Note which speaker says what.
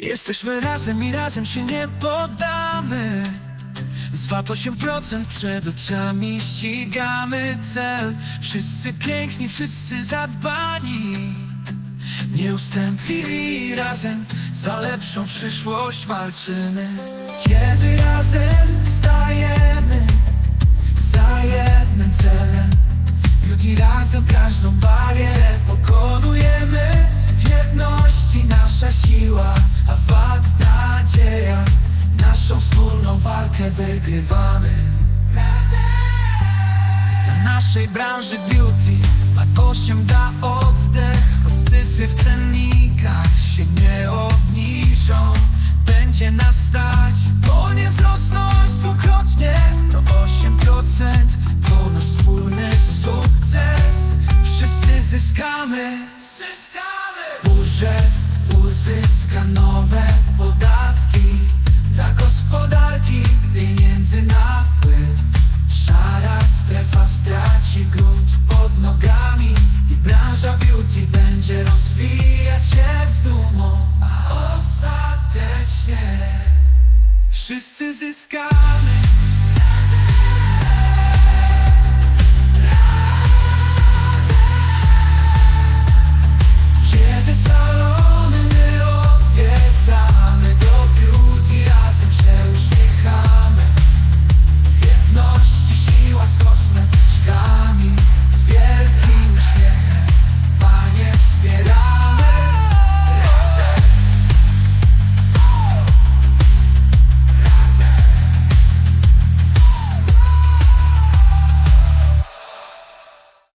Speaker 1: Jesteśmy razem i razem się nie poddamy. Z VAT 8% przed oczami ścigamy cel. Wszyscy piękni, wszyscy zadbani. Nieustępliwi razem za lepszą przyszłość walczymy. Kiedy razem stajemy za jednym celem Beauty razem każdą siła, a wad nadzieja. Naszą wspólną walkę wygrywamy. Dla naszej branży beauty. VAT 8 da oddech Choć cyfry w cennikach się nie obniżą. Będzie nas stać, bo nie wzrosną aż dwukrotnie. To 8% to nasz wspólny sukces. Wszyscy zyskamy. Zyskamy uzyska nowe podatki Dla gospodarki pieniędzy napływ Szara strefa straci grunt pod nogami I branża beauty będzie rozwijać się z dumą. A ostatecznie wszyscy zyskamy